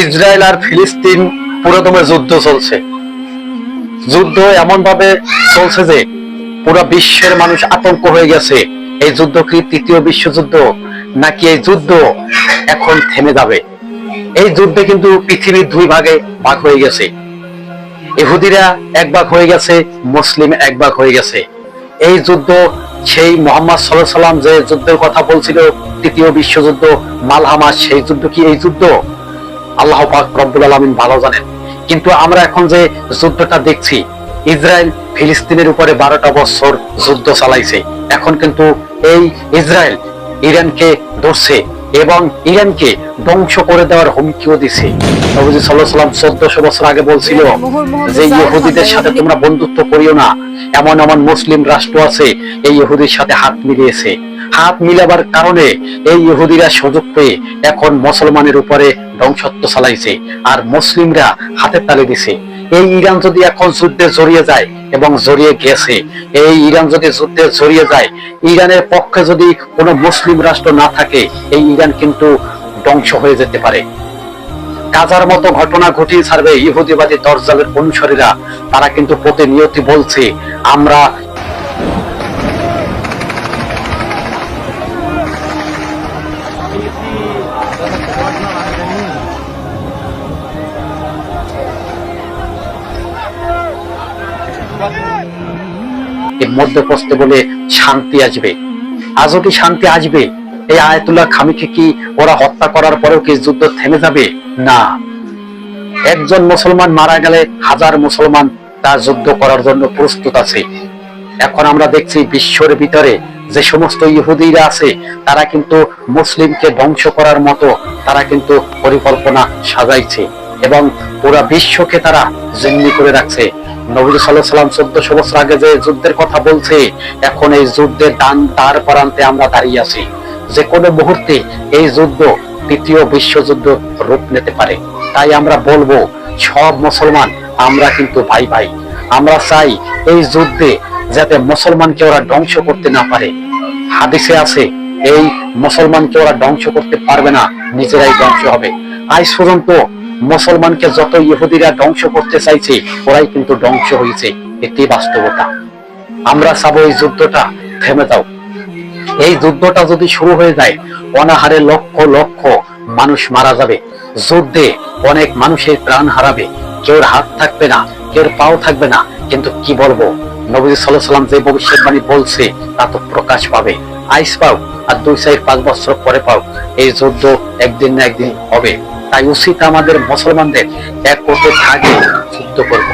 Israel আর ফিলিস্তিন পুরোদমে যুদ্ধ চলছে। যুদ্ধ এমন ভাবে চলছে যে পুরো বিশ্বের মানুষ আতঙ্ক হয়ে গেছে। এই যুদ্ধ কি তৃতীয় বিশ্বযুদ্ধ? নাকি এই যুদ্ধ এখন থেমে যাবে? এই যুদ্ধে কিন্তু পৃথিবীর দুই ভাগে ভাগ হয়ে গেছে। ইহুদিরা এক ভাগ হয়ে গেছে, মুসলিম এক ভাগ হয়ে গেছে। এই যুদ্ধ সেই মোহাম্মদ সাল্লাহ সাল্লাম যে যুদ্ধের কথা বলছিল, তৃতীয় বিশ্বযুদ্ধ মালহামা সেই যুদ্ধ কি এই যুদ্ধ? আল্লাহ পাক রব্বুল আলমিন ভালো জানেন। কিন্তু আমরা এখন যে যুদ্ধটা দেখছি ইসরায়েল ফিলিস্তিনের উপরে বারোটা বছর যুদ্ধ চালাইছে। এখন কিন্তু এই ইসরায়েল ইরানকে ধরছে এবং ইরানকে ধ্বংস করে দেওয়ার হুমকিও দিছে। নবজি সাল্লাহ সাল্লাম চোদ্দশো বছর আগে বলছিল যে ইহুদিদের সাথে তোমরা বন্ধুত্ব করিও না। এমন এমন মুসলিম রাষ্ট্র আছে এই ইহুদির সাথে হাত মিলিয়েছে। হাত মিলাবার কারণে এই ইহুদিরা সুযোগ পেয়ে এখন মুসলমানের উপরে ধ্বংসত্ব চালাইছে আর মুসলিমরা হাতে তালে দিছে। এই ইরান যদি এখন যুদ্ধে জড়িয়ে যায় এবং জড়িয়ে গেছে, এই ইরান যদি যুদ্ধে জড়িয়ে যায়, ইরানের পক্ষে যদি কোনো মুসলিম রাষ্ট্র না থাকে, এই ইরান কিন্তু ধ্বংস হয়ে যেতে পারে। কাজার মতো ঘটনা ঘটিয়ে ছাড়বে ইহুদিবাদী দরজালের অনুসারীরা। তারা কিন্তু প্রতিনিয়তি বলছে, আমরা মধ্যে পড়তে বলে শান্তি আসবে। আজও কি শান্তি আসবে? এই আয়াতুল্লাহ খামিকে কি ওরা হত্যা করার পরেও কি যুদ্ধ থেমে যাবে? না। একজন মুসলমান মারা গেলে হাজার মুসলমান তার যুদ্ধ করার জন্য প্রস্তুত আছে। এখন আমরা দেখছি বিশ্বের ভিতরে যে সমস্ত ইহুদিরা আছে, তারা কিন্তু মুসলিমকে ধ্বংস করার মতো তারা কিন্তু পরিকল্পনা সাজাইছে এবং পুরা বিশ্বকে তারা জিম্মি করে রাখছে। নবী সাল্লাহ সাল্লাম চোদ্দশো বছর আগে যে যুদ্ধের কথা বলছে, এখন এই যুদ্ধের দান তার প্রান্তে আমরা দাঁড়িয়ে আছি। যে কোনো মুহূর্তে এই যুদ্ধ তৃতীয় বিশ্বযুদ্ধ রূপ নিতে পারে। তাই আমরা বলব, সব মুসলমান, আমরা কিন্তু ভাই ভাই। আমরা চাই এই যুদ্ধে যাতে মুসলমানকে ওরা ধ্বংস করতে না পারে। হাদিসে আছে, এই মুসলমানকে ওরা ধ্বংস করতে পারবে না, নিজেরাই ধ্বংস হবে। আজ পর্যন্ত মুসলমানকে যত ইহুদিরা ধ্বংস করতে চাইছে, ওরাই কিন্তু ধ্বংস হয়েছে এটি বাস্তবতা। আমরা চাবো এই যুদ্ধটা, থেমে দাও এই যুদ্ধটা যদি শুরু হয়ে যায়, অনাহারে লক্ষ লক্ষ মানুষ মারা যাবে। যুদ্ধে অনেক মানুষের প্রাণ হারাবে। কেউ হাত থাকবে না কেউ পাও থাকবে না। কিন্তু কি বলব? নবী সাল্লাহ সাল্লাম যে ভবিষ্যৎবাণী বলছে, তা তো প্রকাশ পাবে। আইস পাও, আর দুই চার পাঁচ বছর পরে পাও। এই যুদ্ধ একদিন না একদিন হবে। তাই উচিত আমাদের মুসলমানদের এক করতে থাকে যুদ্ধ করব।